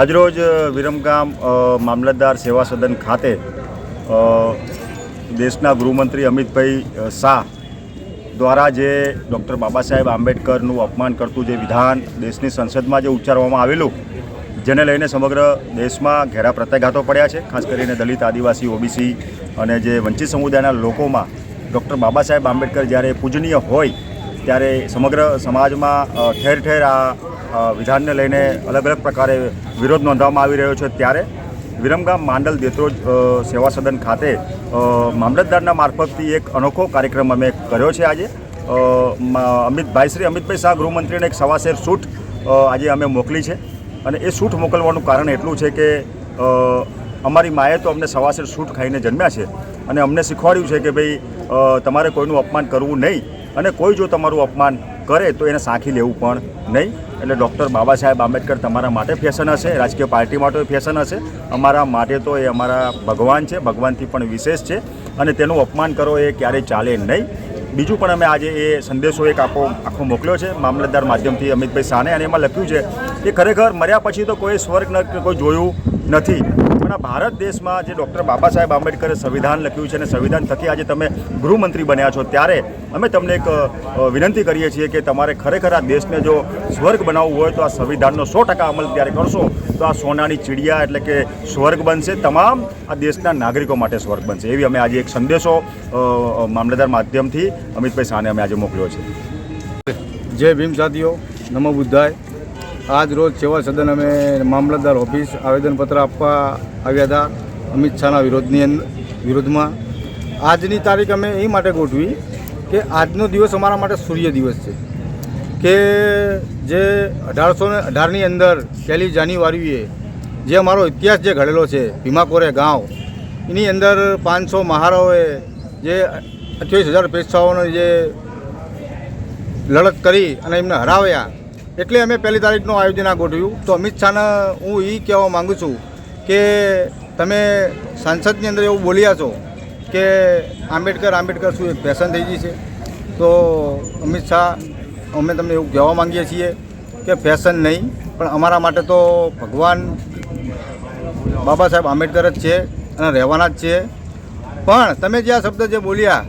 આજરોજ વિરમગામ મામલતદાર સેવા સદન ખાતે દેશના ગૃહમંત્રી અમિતભાઈ શાહ દ્વારા જે ડૉક્ટર બાબા સાહેબ આંબેડકરનું અપમાન કરતું જે વિધાન દેશની સંસદમાં જે ઉચ્ચારવામાં આવેલું, જેને લઈને સમગ્ર દેશમાં ઘેરા પ્રત્યાઘાતો પડ્યા છે. ખાસ કરીને દલિત, આદિવાસી, ઓબીસી અને જે વંચિત સમુદાયના લોકોમાં ડૉક્ટર બાબા સાહેબ આંબેડકર જ્યારે પૂજનીય હોય, ત્યારે સમગ્ર સમાજમાં ઠેર ઠેર આ વિધાનને લઈને અલગ અલગ પ્રકારે વિરોધ નોંધવામાં આવી રહ્યો છે ત્યારે વિરમગામ માંડલ દેત્રોજ સેવા સદન ખાતે મામલતદારના મારફતથી એક અનોખો કાર્યક્રમ અમે કર્યો છે આજે. અમિતભાઈ, શ્રી અમિતભાઈ શાહ ગૃહમંત્રીને એક સવાશેર સૂટ આજે અમે મોકલી છે. અને એ સૂટ મોકલવાનું કારણ એટલું છે કે અમારી માએ તો અમને સવાશેર સૂટ ખાઈને જન્મ્યા છે. અને અમને શીખવાડ્યું છે કે ભાઈ તમારે કોઈનું અપમાન કરવું નહીં. અને કોઈ જો તમારું અપમાન કરે તો એને સાંખી લેવું પણ નહીં. એટલે ડૉક્ટર બાબા સાહેબ આંબેડકર તમારા માટે ફેશન હશે, રાજકીય પાર્ટી માટે ફેશન હશે. અમારા માટે તો એ અમારા ભગવાન છે, ભગવાનથી પણ વિશેષ છે. અને તેનું અપમાન કરો એ ક્યારેય ચાલે નહીં. બીજું પણ અમે આજે એ સંદેશો એક આખો આખો મોકલ્યો છે, મામલતદાર માધ્યમથી અમિતભાઈ શાહને અને એમાં લખ્યું છે કે ખરેખર મર્યા પછી તો કોઈ સ્વર્ગ કોઈ જોયું નથી. પણ આ ભારત દેશમાં જે ડૉક્ટર બાબા સાહેબ આંબેડકરે સંવિધાન લખ્યું છે અને સંવિધાન થકી આજે તમે ગૃહમંત્રી બન્યા છો, ત્યારે અમે તમને એક વિનંતી કરીએ છીએ કે તમારે ખરેખર આ દેશને જો સ્વર્ગ બનાવવું હોય તો આ સંવિધાનનો સો ટકા અમલ ત્યારે કરશો. તો આ સોનાની ચીડિયા એટલે કે સ્વર્ગ બનશે, તમામ આ દેશના નાગરિકો માટે સ્વર્ગ બનશે. એવી અમે આજે એક સંદેશો મામલતદાર માધ્યમથી અમિતભાઈ શાહને અમે આજે મોકલ્યો છે. જય ભીમ સાથીઓ નમો બુદ્ધાય. આજ રોજ સેવા સદન અમે મામલતદાર ઓફિસ આવેદનપત્ર આપવા આવ્યા હતા અમિત શાહના વિરોધની વિરોધમાં. આજની તારીખ અમે એ માટે ગોઠવી કે આજનો દિવસ અમારા માટે સૂર્ય દિવસ છે. કે જે અઢારસો ને, અઢારની અંદર પહેલી જાન્યુઆરીએ જે અમારો ઇતિહાસ જે ઘડેલો છે, ભીમાકોરે ગાંવ, એની અંદર પાંચસો મહારાઓએ જે અઠ્યાવીસ હજાર પેશાઓનો જે લડત કરી અને એમને હરાવ્યા એટલે અમે પહેલી તારીખનું આયોજન આ ગોઠવ્યું. તો અમિત શાહને હું એ કહેવા માગું છું કે તમે સાંસદની અંદર એવું બોલ્યા છો કે આંબેડકર આંબેડકર શું એક ફેશન થઈ ગઈ છે. તો અમિત શાહ, અમે તમને એવું કહેવા માંગીએ છીએ કે ફેશન નહીં, પણ અમારા માટે તો ભગવાન બાબા સાહેબ આંબેડકર જ છે અને રહેવાના જ છે. પણ તમે જે આ શબ્દ જે બોલ્યા,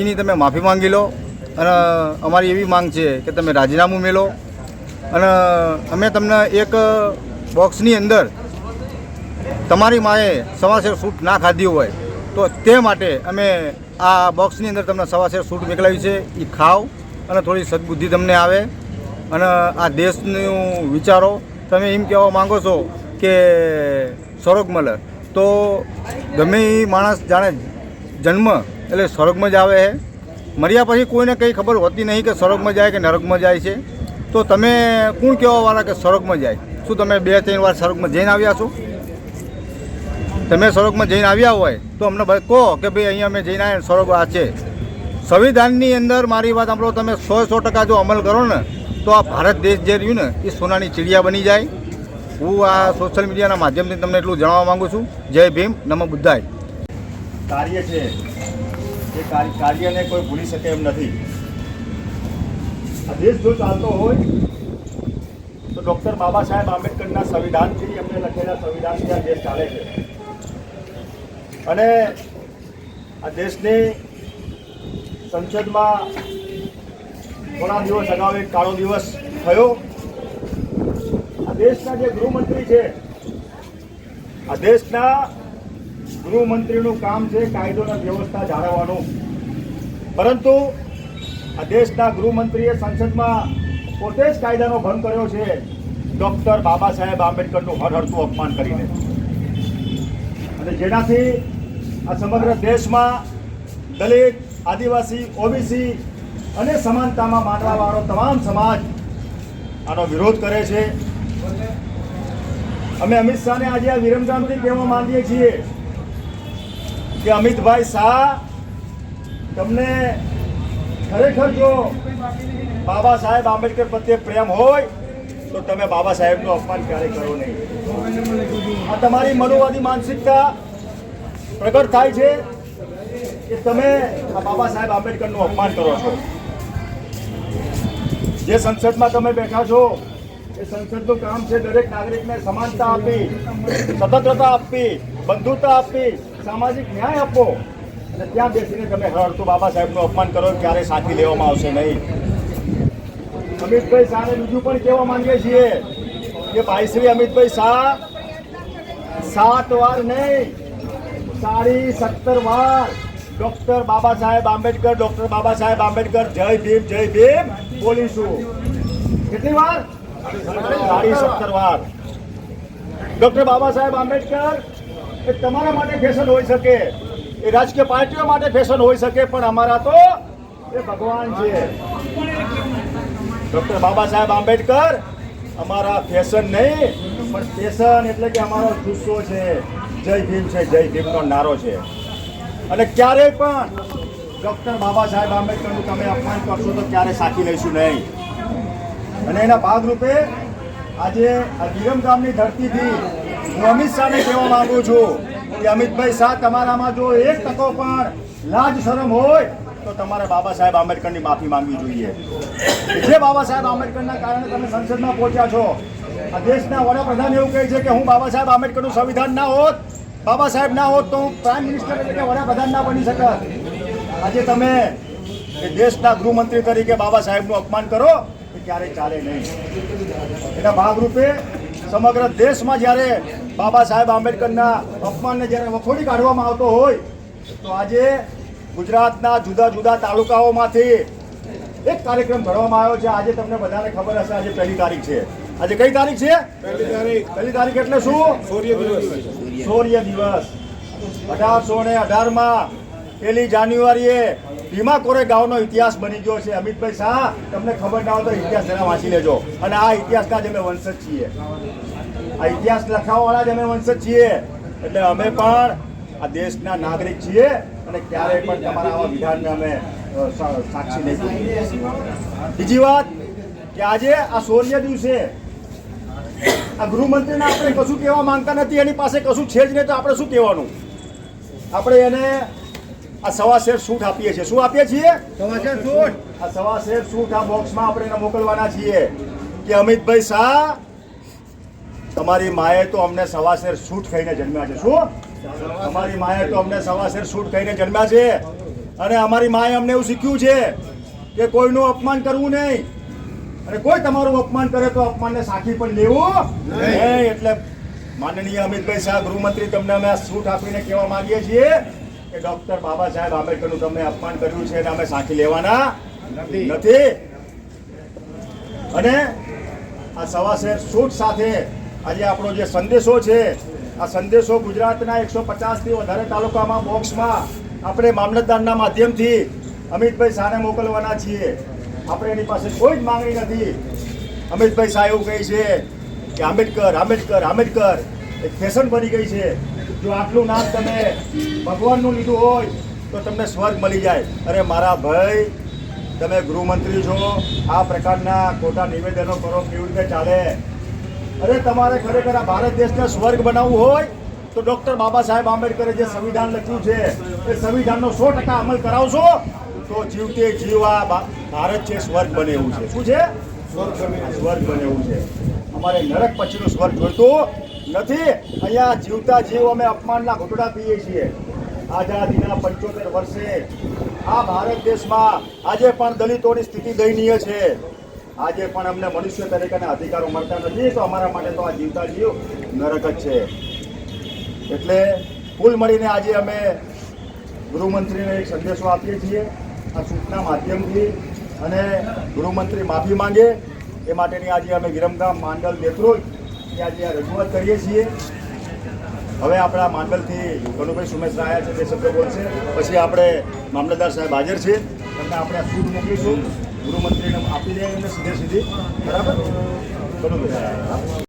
એની તમે માફી માંગી લો અને અમારી એવી માંગ છે કે તમે રાજીનામું મેલો અને અમે તમને એક બોક્સની અંદર તમારી માએ સવાશેર સૂટ ના ખાધી હોય તો તે માટે અમે આ બોક્સની અંદર તમને સવાશેર સૂટ મોકલાવી છે. એ ખાઓ અને થોડી સદબુદ્ધિ તમને આવે. અને આ દેશનું વિચારો. તમે એમ કહેવા માંગો છો કે સ્વર્ગ મળે. તો ગમે એ માણસ જાણે જન્મ એટલે સ્વર્ગમાં જ આવે છે મર્યા પછી કોઈને કંઈ ખબર હોતી નહીં કે સ્વર્ગમાં જાય કે નરકમાં જાય છે. તો તમે કોણ કહેવાવાળા કે સ્વર્ગમાં જાય? શું તમે બે, ત્રણ વાર સ્વર્ગમાં જઈને આવ્યા છો? તમે સ્વર્ગમાં જઈને આવ્યા હોય તો અમને ભાઈ કહો કે ભાઈ અહીંયા અમે જઈને આવ્યા સ્વર્ગ આ છે. સંવિધાનની અંદર મારી વાત સાંભળો, તમે સો સો ટકા જો અમલ કરો ને, તો આ ભારત દેશ જે રહ્યું ને, એ સોનાની ચીડિયા બની જાય. હું આ સોશિયલ મીડિયાના માધ્યમથી તમને એટલું જણાવવા માગું છું. જય ભીમ, નમ બુદ્ધાય. કાર્ય છે. કાર્યને કોઈ ભૂલી શકે એમ નથી. આ દેશ જો ચાલતો હોય, તો ડૉક્ટર બાબા સાહેબ આંબેડકરના સંવિધાનથી એમને લખેલા સંવિધાનથી આ દેશ ચાલે છે. અને આ દેશની સંસદમાં થોડા દિવસ અગાઉ એક કાળો દિવસ થયો. આ દેશના જે ગૃહમંત્રી છે, આ દેશના ગૃહમંત્રીનું કામ છે કાયદો અને વ્યવસ્થા જાળવવાનું. પરંતુ દેશના ગૃહમંત્રીએ સંસદમાં પોતે જ કાયદાનો ભંગ કર્યો છે. ડૉક્ટર બાબા સાહેબ આંબેડકરનું હરહરતું અપમાન કરીને. અને જેનાથી આ સમગ્ર દેશમાં દલિત, આદિવાસી, ઓબીસી અને સમાનતામાં માનવાવાળો તમામ સમાજ આનો વિરોધ કરે છે. અમે અમિત શાહને આજે આ વિરમગામથી કહેવા માંગીએ છીએ કે અમિતભાઈ શાહ, તમને ખરેખર જો બાબા સાહેબ આંબેડકર પ્રત્યે પ્રેમ હોય, તો તમે બાબા સાહેબનું અપમાન ક્યારેય કરો નહીં. આ તમારી મનોવાદી માનસિકતા પ્રગટ થાય છે કે તમે આ બાબા સાહેબ આંબેડકરનું અપમાન કરો છો. જે સંસદમાં તમે બેઠા છો, એ સંસદનું કામ છે દરેક નાગરિકને સમાનતા આપી સ્વતંત્રતા આપવી, બંધુતા આપવી, સામાજિક ન્યાય આપવો. ત્યાં બેસીને તમે હળતો બાબા સાહેબનું અપમાન કરો, ક્યારે સાથી લેવામાં આવશે નહીં? અમિતભાઈ શાહને બીજું પણ કહેવા માંગીએ છીએ કે ભાઈ શ્રી અમિતભાઈ શાહ સાત વાર નહીં, સાડી સત્તર વાર ડોક્ટર બાબા સાહેબ આંબેડકર, ડોક્ટર બાબા સાહેબ આંબેડકર, જય ભીમ જય ભીમ બોલીશું. કેટલી વાર? સાડી સત્તર વાર. ડોક્ટર બાબા સાહેબ આંબેડકર, એ તમારા માટે ફેશન હોઈ શકે. એ રાજકીય પાર્ટીઓ માટે ફેશન હોઈ શકે, પણ અમારા તો એ ભગવાન છે. ડોક્ટર બાબા સાહેબ આંબેડકર અમારા ફેશન નહીં, પણ ફેશન એટલે કે અમારો જુસ્સો છે. જય ભીમ છે, જય ભીમનો નારો છે. અને ક્યારેય પણ ડોક્ટર બાબા સાહેબ આંબેડકરનું તમે અપમાન કરશો તો ક્યારે સાચી લઈશું નહીં. અને એના ભાગરૂપે આજે આ વિરમ ગામની ધરતીથી હું અમિત શાહને કહેવા માગું છું કે અમિતભાઈ શાહ, તમારામાં જો એક ટકો પણ લાજ શરમ હોય, તો તમારે બાબા સાહેબ આંબેડકરની માફી માંગવી જોઈએ. જે બાબા સાહેબ આંબેડકરના કારણે તમે સંસદમાં પહોંચ્યા છો, આ દેશના વડાપ્રધાન એવું કહે છે કે હું બાબા સાહેબ આંબેડકરનું સંવિધાન ના હોત, બાબા સાહેબ ના હોત, તો હું પ્રાઇમ મિનિસ્ટર એટલે કે વડાપ્રધાન ના બની શકત. આજે તમે એ દેશના ગૃહમંત્રી તરીકે બાબા સાહેબનું અપમાન કરો, એ ક્યારેય ચાલે નહીં. એના ભાગરૂપે સમગ્ર દેશમાં જ્યારે બાબા સાહેબ આંબેડકરના અપમાનને જ્યારે વખોડી કાઢવામાં આવતો હોય તો આજે ગુજરાતના જુદા જુદા તાલુકાઓમાંથી એક કાર્યક્રમ ઘડવામાં આવ્યો છે. આજે તમને બધાને ખબર હશે આજે પહેલી તારીખ છે. આજે કઈ તારીખ છે? પહેલી તારીખ. પહેલી તારીખ એટલે શું? સૂર્ય દિવસ. શૌર્ય દિવસ. અઢારસો ને અઢારમાં પહેલી જાન્યુઆરીએ ભીમા કોરેગાંવનો ઇતિહાસ બની ગયો છે. અમિતભાઈ શાહ, તમને ખબર ના હોય તો ઇતિહાસ જરા વાંચી લેજો. અને આ ઇતિહાસના જ અમે વંશજ છીએ. આ ઇતિહાસ લખાવવાળા જ અમે વંશજ છીએ. એટલે અમે પણ આ દેશના નાગરિક છીએ અને ક્યારેય પણ તમારા આવા વિધાનને અમે સાક્ષી નહીં બીજી વાત કે આજે આ શૌર્ય દિવસે આ ગૃહમંત્રીને આપણે કશું કહેવા માંગતા નથી. એની પાસે કશું છે જ નહીં તો આપણે શું કહેવાનું? આપણે એને આ સવા શેર સૂટ આપીએ છીએ. શું આપીએ છીએ? સવા શેર સૂટ. આ સવા શેર સૂટ આ બોક્સમાં આપણે એને મોકલવાના છીએ. કે અમિતભાઈ શાહ તમારી માએ તો અમને સવા શેર સૂટ ખાઈને જન્મ્યા છે. શું? અમારી માએ તો અમને સવા શેર સૂટ ખાઈને જન્મ્યા છે. અને અમારી માએ અમને એવું શીખ્યું છે કે કોઈનું અપમાન કરવું નહીં. અને કોઈ તમારું અપમાન કરે તો અપમાનને સાખી પણ લેવું નહીં. એટલે માનનીય અમિતભાઈ શાહ ગૃહમંત્રી તમને અમે આ સૂટ આપીને કહેવા માંગીએ છીએ. કે ડોક્ટર બાબા સાહેબ આંબેડકરનું તમે અપમાન કર્યું છે અને અમે સાખી લેવાના નથી. અને આ સવા શેર સૂટ સાથે આજે આપણો જે સંદેશો છે આ સંદેશો ગુજરાતના એકસો પચાસથી વધારે તાલુકામાં બોક્સમાં આપણે મામલતદારના માધ્યમથી અમિતભાઈ શાહને મોકલવાના છીએ. આપણે એની પાસે કોઈ જ માંગણી નથી. અમિતભાઈ શાહ એવું કહે છે કે આંબેડકર આંબેડકર આંબેડકર. એક ફેશન બની ગઈ છે. જો આટલું નામ તમે ભગવાનનું લીધું હોય, તો તમને સ્વર્ગ મળી જાય. અરે મારા ભાઈ, તમે ગૃહમંત્રી છો, આ પ્રકારના ખોટા નિવેદનો કરો, કેવી રીતે ચાલે? અરે તમારે ખરેખર આ ભારત દેશને સ્વર્ગ બનાવવું હોય, તો ડોક્ટર બાબા સાહેબ આંબેડકરે જે સંવિધાન લખ્યું છે, એ સંવિધાનનો સો ટકા અમલ કરાવશો, તો જીવતે જીવ આ ભારત છે, સ્વર્ગ બને એવું છે. શું છે? સ્વર્ગ બને એવું છે. અમારે નરક પછીનું સ્વર્ગ જોઈતું નથી. અહીંયા જીવતા જીવ અમે અપમાનના ઘૂંટડા પીએ છીએ. આઝાદીના પંચોતેર વર્ષે આ ભારત દેશમાં આજે પણ દલિતોની સ્થિતિ દયનીય છે. આજે પણ અમને મનુષ્ય તરીકેના અધિકારો મળતા નથી, તો અમારા માટે તો આ જીવતા જીવ નરક જ છે. એટલે કુલ મળીને આજે અમે ગૃહમંત્રીને એક સંદેશો આપીએ છીએ, આ સૂચના માધ્યમથી અને ગૃહમંત્રી માફી માંગે. એ માટેની આજે અમે વિરમગામ માંડલ દેત્રોલ રજૂઆત કરીએ છીએ. હવે આપણા માંડલથી કનુભાઈ સુમેશ આવ્યા છે તે શબ્દ બોલશે પછી આપણે મામલતદાર સાહેબ હાજર છે. તમને આપણે આ સૂટ મોકલીશું ગૃહમંત્રીને આપી દે એમને સીધે સીધી. બરાબર? કનુભાઈ